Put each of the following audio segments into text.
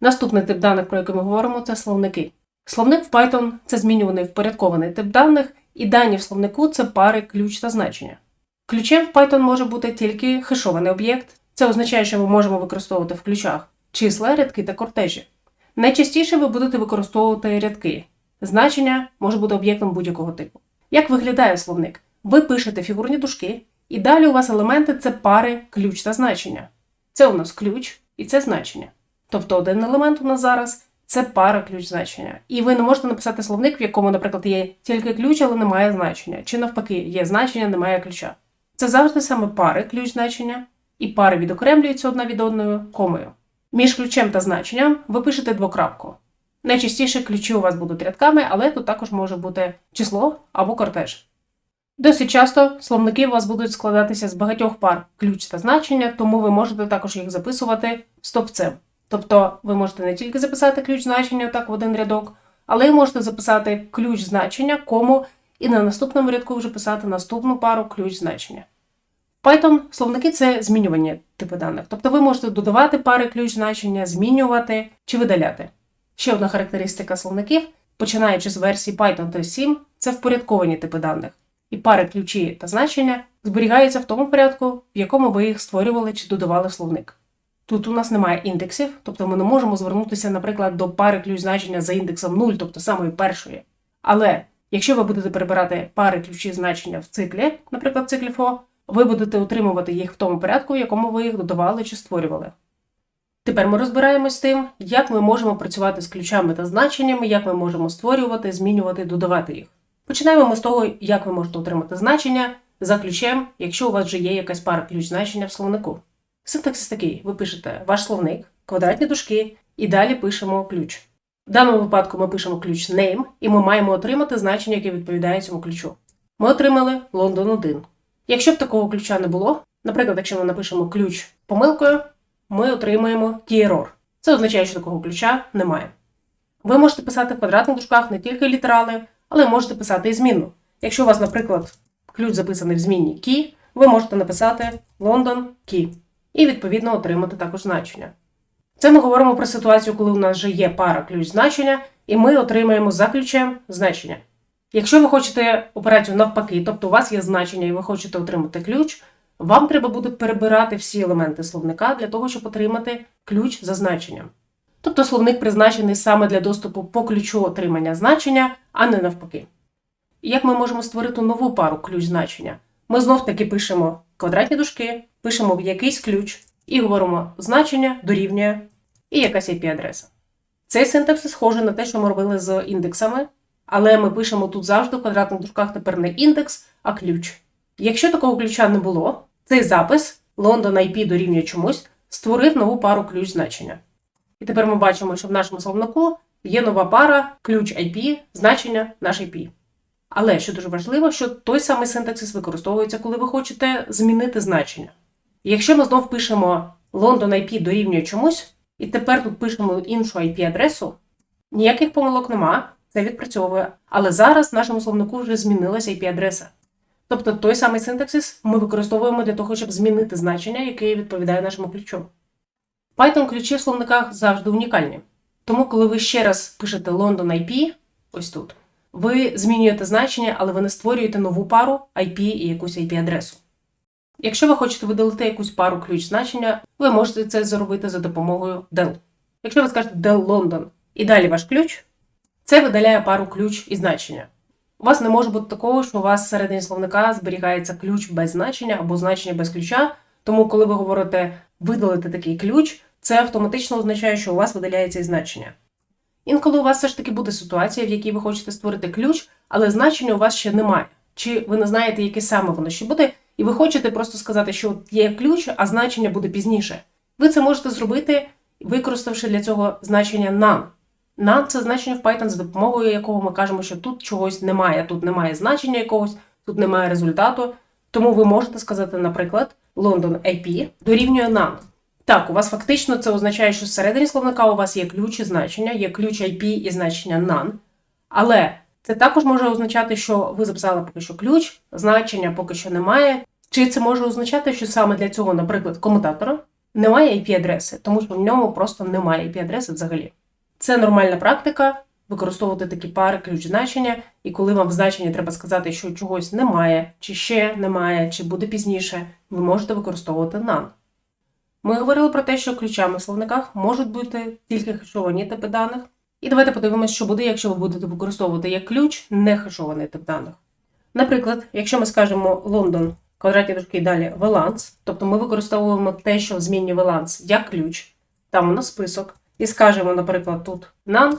Наступний тип даних, про який ми говоримо, це словники. Словник в Python це змінюваний впорядкований тип даних, і дані в словнику це пари, ключ та значення. Ключем в Python може бути тільки хешований об'єкт. Це означає, що ми можемо використовувати в ключах числа, рядки та кортежі. Найчастіше ви будете використовувати рядки. Значення може бути об'єктом будь-якого типу. Як виглядає словник? Ви пишете фігурні дужки, і далі у вас елементи це пари, ключ та значення. Це у нас ключ і це значення. Тобто один елемент у нас зараз це пара ключ значення. І ви не можете написати словник, в якому, наприклад, є тільки ключ, але немає значення. Чи навпаки, є значення, немає ключа. Це завжди саме пари ключ значення, і пари відокремлюються одна від одної комою. Між ключем та значенням ви пишете двокрапку. Найчастіше ключі у вас будуть рядками, але тут також може бути число або кортеж. Досить часто словники у вас будуть складатися з багатьох пар ключ та значення, тому ви можете також їх записувати стопцем. Тобто ви можете не тільки записати ключ значення так в один рядок, але й можете записати ключ значення, кому, і на наступному рядку вже писати наступну пару ключ значення. Python словники це змінювання типу даних. Тобто ви можете додавати пари ключ значення, змінювати чи видаляти. Ще одна характеристика словників, починаючи з версії Python 3.7, це впорядковані типи даних. І пари ключі та значення зберігаються в тому порядку, в якому ви їх створювали чи додавали в словник. Тут у нас немає індексів, тобто ми не можемо звернутися, наприклад, до пари ключ значення за індексом 0, тобто самої першої. Але якщо ви будете перебирати пари ключі значення в циклі, наприклад, циклі FO, ви будете отримувати їх в тому порядку, в якому ви їх додавали чи створювали. Тепер ми розбираємось з тим, як ми можемо працювати з ключами та значеннями, як ми можемо створювати, змінювати, додавати їх. Починаємо ми з того, як ви можете отримати значення за ключем, якщо у вас вже є якась пара ключ значення в словнику. Синтаксис такий: ви пишете ваш словник, квадратні дужки, і далі пишемо ключ. В даному випадку ми пишемо ключ name, і ми маємо отримати значення, яке відповідає цьому ключу. Ми отримали Лондон 1. Якщо б такого ключа не було, наприклад, якщо ми напишемо ключ помилкою, ми отримаємо key-error. Це означає, що такого ключа немає. Ви можете писати в квадратних дужках не тільки літерали, але можете писати і змінну. Якщо у вас, наприклад, ключ записаний в змінній key, ви можете написати London key і відповідно отримати також значення. Це ми говоримо про ситуацію, коли у нас вже є пара ключ значення, і ми отримаємо за ключем значення. Якщо ви хочете операцію навпаки, тобто у вас є значення і ви хочете отримати ключ, вам треба буде перебирати всі елементи словника для того, щоб отримати ключ за значенням. Тобто словник призначений саме для доступу по ключу отримання значення, а не навпаки. Як ми можемо створити нову пару ключ значення? Ми знов таки пишемо квадратні дужки, пишемо в якийсь ключ і говоримо значення дорівнює і якась IP-адреса. Цей синтакс схожий на те, що ми робили з індексами, але ми пишемо тут завжди в квадратних дужках тепер не індекс, а ключ. Якщо такого ключа не було, цей запис London IP дорівнює чомусь створив нову пару ключ значення. І тепер ми бачимо, що в нашому словнику є нова пара ключ IP, значення наш IP. Але що дуже важливо, що той самий синтаксис використовується, коли ви хочете змінити значення. Якщо ми знов пишемо London IP дорівнює чомусь, і тепер тут пишемо іншу IP-адресу, ніяких помилок нема, це відпрацьовує. Але зараз в нашому словнику вже змінилася IP-адреса. Тобто той самий синтаксис ми використовуємо для того, щоб змінити значення, яке відповідає нашому ключу. Python ключі в словниках завжди унікальні. Тому, коли ви ще раз пишете London IP, ось тут, ви змінюєте значення, але ви не створюєте нову пару IP і якусь IP-адресу. Якщо ви хочете видалити якусь пару ключ значення, ви можете це зробити за допомогою del. Якщо ви скажете del London і далі ваш ключ, це видаляє пару ключ і значення. У вас не може бути такого, що у вас всередині словника зберігається ключ без значення або значення без ключа. Тому, коли ви говорите видалити такий ключ, це автоматично означає, що у вас видаляється і значення. Інколи у вас все ж таки буде ситуація, в якій ви хочете створити ключ, але значення у вас ще немає. Чи ви не знаєте, яке саме воно ще буде, і ви хочете просто сказати, що є ключ, а значення буде пізніше. Ви це можете зробити, використавши для цього значення none. None – це значення в Python, за допомогою якого ми кажемо, що тут чогось немає, тут немає значення якогось, тут немає результату. Тому ви можете сказати, наприклад, London IP дорівнює none. Так, у вас фактично це означає, що всередині словника у вас є ключ і значення, є ключ IP і значення none. Але це також може означати, що ви записали поки що ключ, значення поки що немає. Чи це може означати, що саме для цього, наприклад, комутатора немає IP-адреси, тому що в ньому просто немає IP-адреси взагалі. Це нормальна практика використовувати такі пари ключ значення, і коли вам в значенні треба сказати, що чогось немає, чи ще немає, чи буде пізніше, ви можете використовувати none. Ми говорили про те, що ключами в словниках можуть бути тільки хешовані типи даних. І давайте подивимося, що буде, якщо ви будете використовувати як ключ не хешований тип даних. Наприклад, якщо ми скажемо Лондон, квадратні дужки і далі Valance, тобто ми використовуємо те, що в змінні Valance як ключ, там у нас список, і скажемо, наприклад, тут none,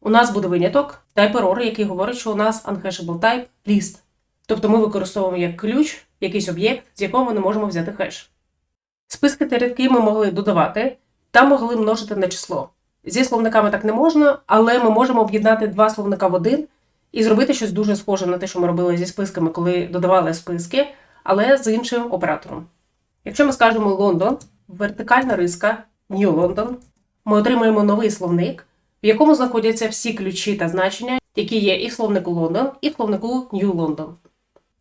у нас буде виняток type error, який говорить, що у нас unhashable type list. Тобто ми використовуємо як ключ якийсь об'єкт, з якого ми не можемо взяти хеш. Списки та рядки ми могли додавати та могли множити на число. Зі словниками так не можна, але ми можемо об'єднати два словника в один і зробити щось дуже схоже на те, що ми робили зі списками, коли додавали списки, але з іншим оператором. Якщо ми скажемо Лондон, вертикальна риска New London, ми отримаємо новий словник, в якому знаходяться всі ключі та значення, які є і в словнику Лондон, і в словнику New London.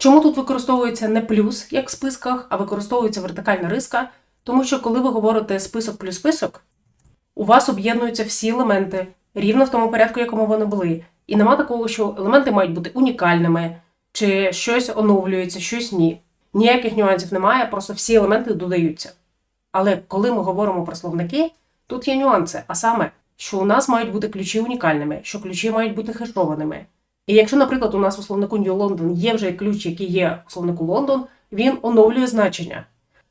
Чому тут використовується не плюс, як в списках, а використовується вертикальна риска? Тому що коли ви говорите список плюс список, у вас об'єднуються всі елементи рівно в тому порядку, якому вони були. І нема такого, що елементи мають бути унікальними, чи щось оновлюється, щось ні. Ніяких нюансів немає, просто всі елементи додаються. Але коли ми говоримо про словники, тут є нюанси, а саме, що у нас мають бути ключі унікальними, що ключі мають бути хешованими. І якщо, наприклад, у нас у словнику New London є вже ключ, який є у словнику Лондон, він оновлює значення.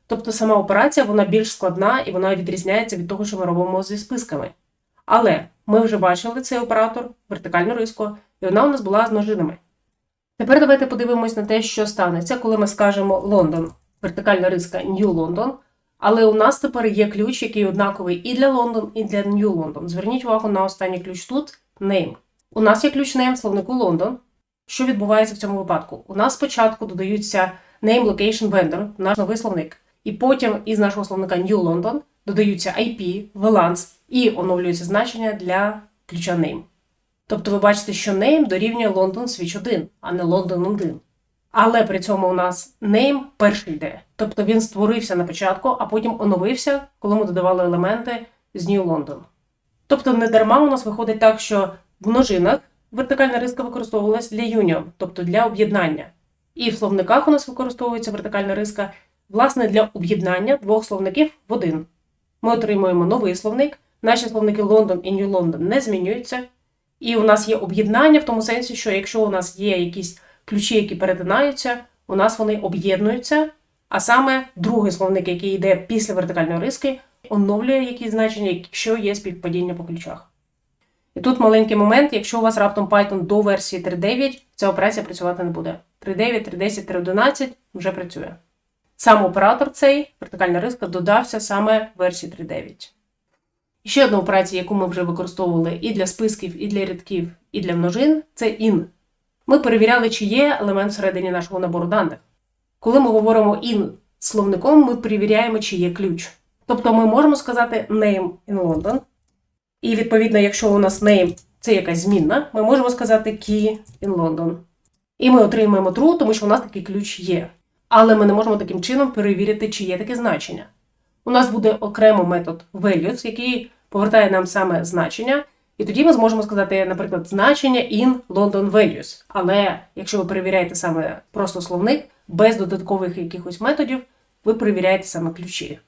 Тобто сама операція вона більш складна і вона відрізняється від того, що ми робимо зі списками. Але ми вже бачили цей оператор, вертикальну риску, і вона у нас була з множинами. Тепер давайте подивимось на те, що станеться, коли ми скажемо Лондон, вертикальна риска New London. Але у нас тепер є ключ, який однаковий і для Лондон, і для New London. Зверніть увагу на останній ключ тут name. У нас є ключ name в словнику Лондон. Що відбувається в цьому випадку? У нас спочатку додаються name location vendor, наш новий словник. І потім із нашого словника New London додаються IP, VLANS і оновлюється значення для ключа name. Тобто ви бачите, що name дорівнює London Switch 1, а не London 1. Але при цьому у нас name перший йде. Тобто він створився на початку, а потім оновився, коли ми додавали елементи з New London. Тобто не дарма у нас виходить так, що в множинах вертикальна риска використовувалась для union, тобто для об'єднання. І в словниках у нас використовується вертикальна риска, власне, для об'єднання двох словників в один. Ми отримуємо новий словник, наші словники London і London не змінюються. І у нас є об'єднання в тому сенсі, що якщо у нас є якісь ключі, які перетинаються, у нас вони об'єднуються. А саме другий словник, який йде після вертикальної риски, оновлює якісь значення, якщо є співпадіння по ключах. І тут маленький момент, якщо у вас раптом Python до версії 3.9, ця операція працювати не буде. 3.9, 3.10, 3.11 вже працює. Сам оператор цей, вертикальна риска, додався саме в версії 3.9. І ще одна операція, яку ми вже використовували і для списків, і для рядків, і для множин це in. Ми перевіряли, чи є елемент всередині нашого набору даних. Коли ми говоримо in словником, ми перевіряємо, чи є ключ. Тобто ми можемо сказати name in London. І відповідно, якщо у нас name це якась змінна, ми можемо сказати key in London. І ми отримаємо true, тому що у нас такий ключ є. Але ми не можемо таким чином перевірити, чи є таке значення. У нас буде окремо метод values, який повертає нам саме значення. І тоді ми зможемо сказати, наприклад, значення in London values. Але якщо ви перевіряєте саме просто словник, без додаткових якихось методів, ви перевіряєте саме ключі.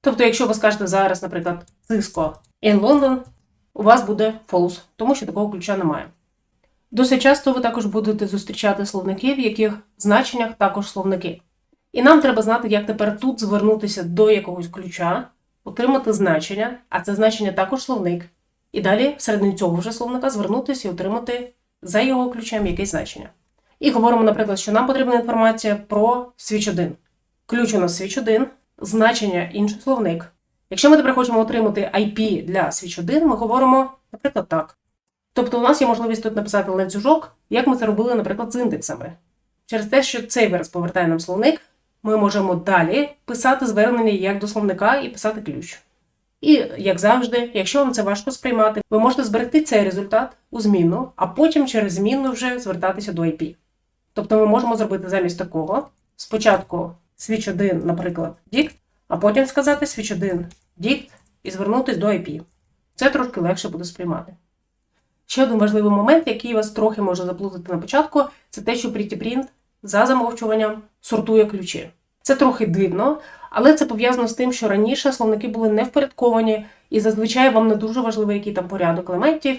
Тобто, якщо ви скажете зараз, наприклад, Cisco in London, у вас буде false, тому що такого ключа немає. Досить часто ви також будете зустрічати словники, в яких значеннях також словники. І нам треба знати, як тепер тут звернутися до якогось ключа, отримати значення, а це значення також словник. І далі, всередині цього вже словника, звернутися і отримати за його ключем якесь значення. І говоримо, наприклад, що нам потрібна інформація про switch 1. Ключ у нас switch 1, значення інший словник. Якщо ми тепер хочемо отримати IP для switch 1, ми говоримо, наприклад, так. Тобто у нас є можливість тут написати ланцюжок, як ми це робили, наприклад, з індексами. Через те, що цей вираз повертає нам словник, ми можемо далі писати звернення як до словника і писати ключ. І, як завжди, якщо вам це важко сприймати, ви можете зберегти цей результат у змінну, а потім через змінну вже звертатися до IP. Тобто ми можемо зробити замість такого: спочатку switch 1, наприклад, dict, а потім сказати switch 1 dict і звернутись до IP. Це трошки легше буде сприймати. Ще один важливий момент, який вас трохи може заплутати на початку, це те, що PrettyPrint за замовчуванням сортує ключі. Це трохи дивно, але це пов'язано з тим, що раніше словники були не впорядковані, і зазвичай вам не дуже важливо, який там порядок елементів.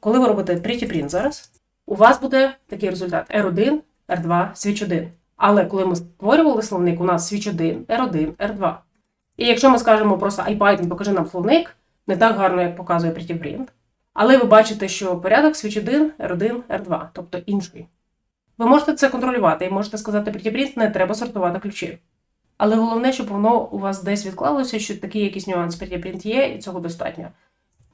Коли ви робите PrettyPrint зараз, у вас буде такий результат R1, R2, Switch 1. Але коли ми створювали словник, у нас Switch 1, R1, R2. І якщо ми скажемо просто IPython, покажи нам словник, не так гарно, як показує PrettyPrint, але ви бачите, що порядок Switch 1, R1, R2, тобто інший. Ви можете це контролювати і можете сказати PrettyPrint, не треба сортувати ключі. Але головне, щоб воно у вас десь відклалося, що такий якийсь нюанс PrettyPrint є, і цього достатньо.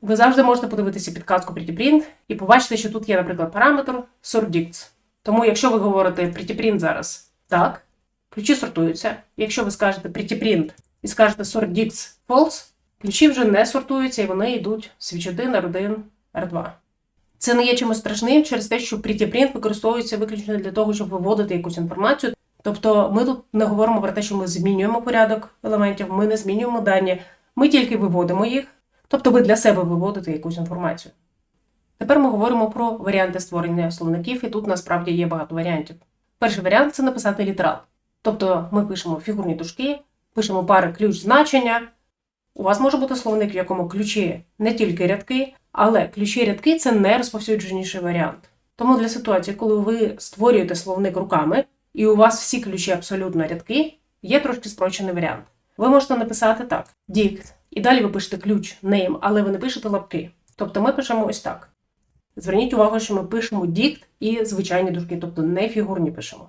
Ви завжди можете подивитися підказку PrettyPrint і побачити, що тут є, наприклад, параметр sortDicts. Тому, якщо ви говорите PrettyPrint зараз так, ключі сортуються. Якщо ви скажете PrettyPrint і скажете sort sortDicts false, ключі вже не сортуються і вони йдуть switch 1, R1, R2. Це не є чимось страшним через те, що PrettyPrint використовується виключно для того, щоб виводити якусь інформацію. Тобто ми тут не говоримо про те, що ми змінюємо порядок елементів, ми не змінюємо дані, ми тільки виводимо їх. Тобто ви для себе виводите якусь інформацію. Тепер ми говоримо про варіанти створення словників, і тут насправді є багато варіантів. Перший варіант це написати літерал. Тобто ми пишемо фігурні дужки, пишемо пари ключ значення. У вас може бути словник, в якому ключі не тільки рядки, але ключі рядки це найрозповсюдженіший варіант. Тому для ситуації, коли ви створюєте словник руками, і у вас всі ключі абсолютно рядки, є трошки спрощений варіант. Ви можете написати так: dict, і далі ви пишете ключ name, але ви не пишете лапки. Тобто ми пишемо ось так. Зверніть увагу, що ми пишемо dict і звичайні дужки, тобто не фігурні пишемо.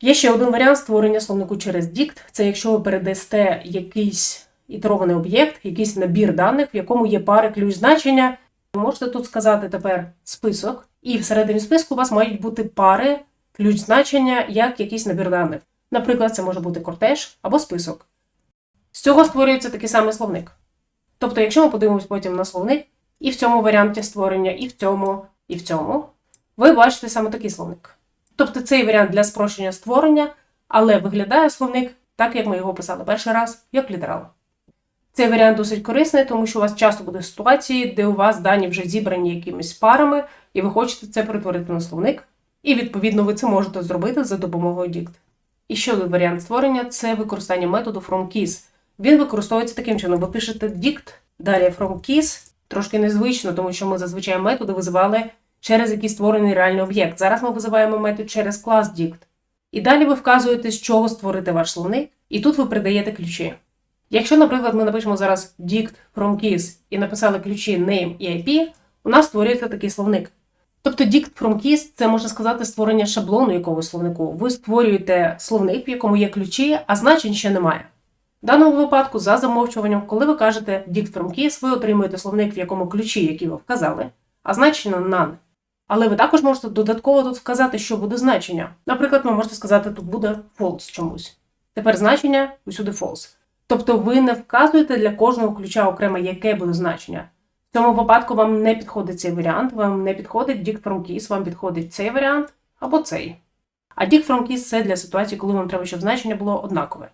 Є ще один варіант створення словнику через dict. Це якщо ви передасте якийсь ітерований об'єкт, якийсь набір даних, в якому є пари ключ значення. Ви можете тут сказати тепер список, і всередині списку у вас мають бути пари ключ значення як якийсь набір даних. Наприклад, це може бути кортеж або список. З цього створюється такий самий словник. Тобто, якщо ми подивимось потім на словник, і в цьому варіанті створення, і в цьому, і в цьому, ви бачите саме такий словник. Тобто цей варіант для спрощення створення, але виглядає словник так, як ми його писали перший раз, як літерал. Цей варіант досить корисний, тому що у вас часто буде ситуації, де у вас дані вже зібрані якимись парами, і ви хочете це перетворити на словник, і відповідно ви це можете зробити за допомогою dict. І ще один варіант створення це використання методу FromKeys. Він використовується таким чином: ви пишете dict, далі FromKeys, трошки незвично, тому що ми зазвичай методи визивали через якийсь створений реальний об'єкт. Зараз ми визиваємо метод через клас dict. І далі ви вказуєте, з чого створити ваш словник, і тут ви придаєте ключі. Якщо, наприклад, ми напишемо зараз dict from keys і написали ключі name і IP, у нас створюється такий словник. Тобто dict from keys – це можна сказати створення шаблону якогось словнику. Ви створюєте словник, в якому є ключі, а значень ще немає. В даному випадку, за замовчуванням, коли ви кажете dict from keys, ви отримуєте словник, в якому ключі, які ви вказали, а значення none. Але ви також можете додатково тут вказати, що буде значення. Наприклад, ви можете сказати, тут буде false чомусь. Тепер значення усюди false. Тобто ви не вказуєте для кожного ключа окремо, яке буде значення. В цьому випадку вам не підходить цей варіант, вам не підходить dict from keys, вам підходить цей варіант або цей. А dict from keys це для ситуації, коли вам треба, щоб значення було однакове.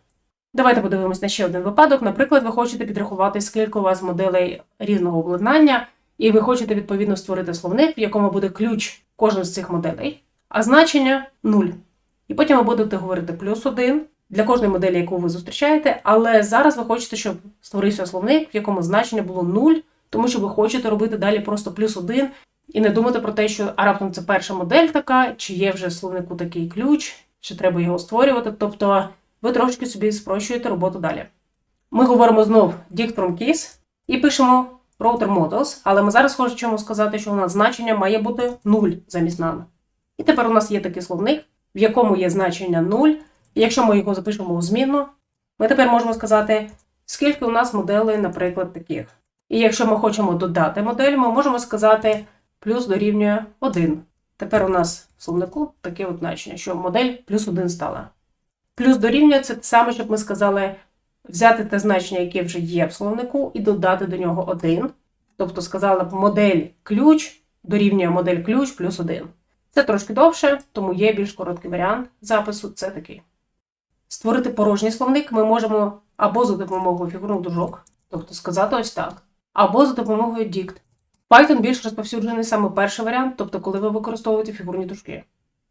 Давайте подивимось на ще один випадок. Наприклад, ви хочете підрахувати, скільки у вас моделей різного обладнання, і ви хочете відповідно створити словник, в якому буде ключ кожен з цих моделей, а значення 0. І потім ви будете говорити плюс 1 для кожної моделі, яку ви зустрічаєте, але зараз ви хочете, щоб створився словник, в якому значення було 0, тому що ви хочете робити далі просто плюс 1 і не думати про те, що а раптом це перша модель така, чи є вже словнику такий ключ, чи треба його створювати. Тобто ви трошки собі спрощуєте роботу далі. Ми говоримо знов from keys і пишемо router models, але ми зараз хочемо сказати, що у нас значення має бути 0 замість none. І тепер у нас є такий словник, в якому є значення 0. І якщо ми його запишемо у змінну, ми тепер можемо сказати, скільки у нас моделей, наприклад, таких. І якщо ми хочемо додати модель, ми можемо сказати плюс дорівнює 1. Тепер у нас в словнику таке от значення, що модель плюс 1 стала. Плюс дорівнює це те саме, щоб ми сказали взяти те значення, яке вже є в словнику, і додати до нього 1. Тобто сказала б модель ключ дорівнює модель ключ плюс 1. Це трошки довше, тому є більш короткий варіант запису це такий. Створити порожній словник ми можемо або за допомогою фігурних дужок, тобто сказати ось так, або за допомогою дікт. Python більш розповсюджений саме перший варіант, тобто коли ви використовуєте фігурні дужки.